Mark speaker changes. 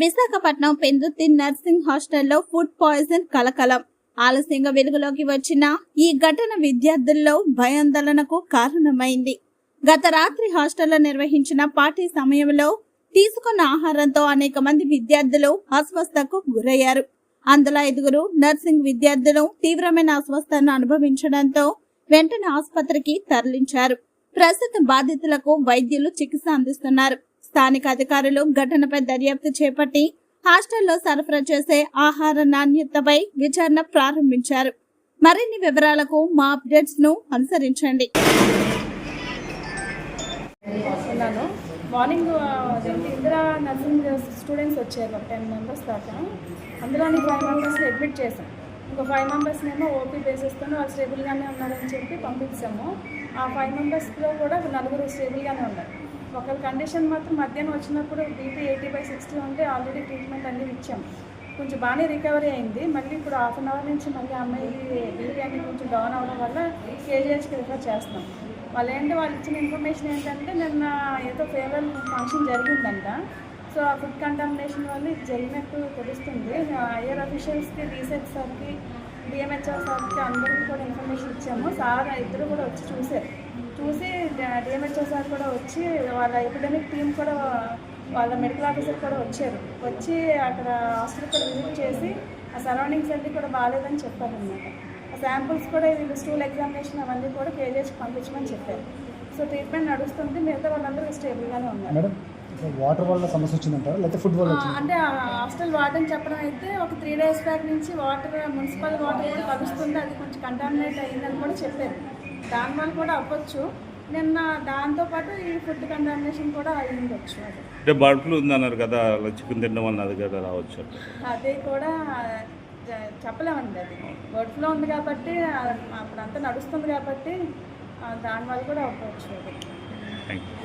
Speaker 1: Visakhapatnam Pendurthi nursing హాస్టల్లో food poison కలకలం. ఆలస్యంగా వెలుగులోకి వచ్చిన ఈ ఘటన విద్యార్థుల్లో భయాందోళనకు కారణమైంది. గత రాత్రి హాస్టల్లో నిర్వహించిన పార్టీ సమయంలో తీసుకున్న ఆహారంతో అనేక మంది విద్యార్థులు అస్వస్థకు గురయ్యారు. అందులో ఐదుగురు నర్సింగ్ విద్యార్థులు తీవ్రమైన అస్వస్థను అనుభవించడంతో వెంటనే ఆసుపత్రికి తరలించారు. ప్రస్తుత బాధితులకు వైద్యులు చికిత్స అందిస్తున్నారు. స్థానిక అధికారులు ఘటనపై దర్యాప్తు చేపట్టి హాస్టల్లో సరఫరా చేసే ఆహార నాణ్యతపై విచారణ ప్రారంభించారు. మరిన్ని వివరాలకు మా అప్డేట్స్ను అనుసరించండి.
Speaker 2: మార్నింగ్ ఇందిరా నర్సింగ్ స్టూడెంట్స్ వచ్చారు ఒక టెన్ మెంబర్స్ దాకా. అందులోని ఫైవ్ మెంబర్స్ని అడ్మిట్ చేసాం ఒక ఫైవ్ మెంబర్స్ ఏమో ఓపీ బేసిస్తూ వాళ్ళు స్టేబుల్గానే ఉన్నారని చెప్పి పంపించాము. ఆ ఫైవ్ మెంబర్స్లో కూడా నలుగురు స్టేబుల్గానే ఉన్నారు. ఒకరి కండిషన్ మాత్రం మధ్యాహ్నం వచ్చినప్పుడు బీపీ ఎయిటీ బై సిక్స్టీ ఉంటే ఆల్రెడీ ట్రీట్మెంట్ అన్నీ ఇచ్చాం. కొంచెం బాగానే రికవరీ అయింది. మళ్ళీ ఇప్పుడు హాఫ్ అన్ అవర్ నుంచి మళ్ళీ అమ్మాయి బీపీ అనేది కొంచెం డౌన్ అవ్వడం వల్ల కేజీహెచ్కి రిఫర్ చేస్తాం వాళ్ళు ఏంటి వాళ్ళు ఇచ్చిన ఇన్ఫర్మేషన్ ఏంటంటే నిన్న ఏదో ఫేర్వెల్ ఫంక్షన్ జరిగిందంట. సో ఆ ఫుడ్ కంటామినేషన్ వల్ల ఇది జరిగినట్టు తెలుస్తుంది. ఐఆర్ అఫీషియల్స్కి రీసెర్చ్ సార్కి డిఎంహెచ్ఓ సార్కి అందరికీ కూడా ఇన్ఫర్మేషన్ ఇచ్చాము. సార్ ఇద్దరు కూడా వచ్చి చూసారు చూసి డిఎంహెచ్ఓ సార్ కూడా వచ్చి వాళ్ళ ఎపిడమిక్ టీం కూడా వాళ్ళ మెడికల్ ఆఫీసర్ కూడా వచ్చారు. వచ్చి అక్కడ హాస్పిటల్ విజిట్ చేసి ఆ సరౌండింగ్స్ అన్నీ కూడా బాగాలేదని చెప్పారనమాట ఆ శాంపుల్స్ కూడా వీళ్ళు స్టూల్ ఎగ్జామినేషన్ అవన్నీ కూడా కేజీహెచ్కి పంపించమని చెప్పారు. సో ట్రీట్మెంట్ నడుస్తుంది. మిగతా వాళ్ళందరూ స్టేబుల్గానే ఉన్నారు.
Speaker 3: వాటర్ వల్ల సమస్య వచ్చిందంటారా? లేకపోతే ఫుడ్ వల్ల
Speaker 2: అంటే ఆ హాస్టల్ వార్డెన్ చెప్పడం అయితే ఒక త్రీ డేస్ బ్యాక్ నుంచి వాటర్ మున్సిపల్ వాటర్ కూడా కలుస్తుంది అది కొంచెం కంటామినేట్ అయిందని కూడా చెప్పారు. దానివల్ల కూడా అవ్వచ్చు. నిన్న దాంతోపాటు ఈ ఫుడ్ కంటామినేషన్ కూడా అయ్యిండొచ్చు అది
Speaker 4: అంటే బర్డ్ ఫ్లూ ఉందన్నారు కదా చికెన్ తినడం వల్ల అది కదా రావచ్చు
Speaker 2: అదే కూడా చెప్పలేమండి అది. బర్డ్ ఫ్లో ఉంది కాబట్టి అప్పుడంతా నడుస్తుంది కాబట్టి ఆ, దానివల్ల కూడా అవ్వచ్చు అది.
Speaker 4: Thank you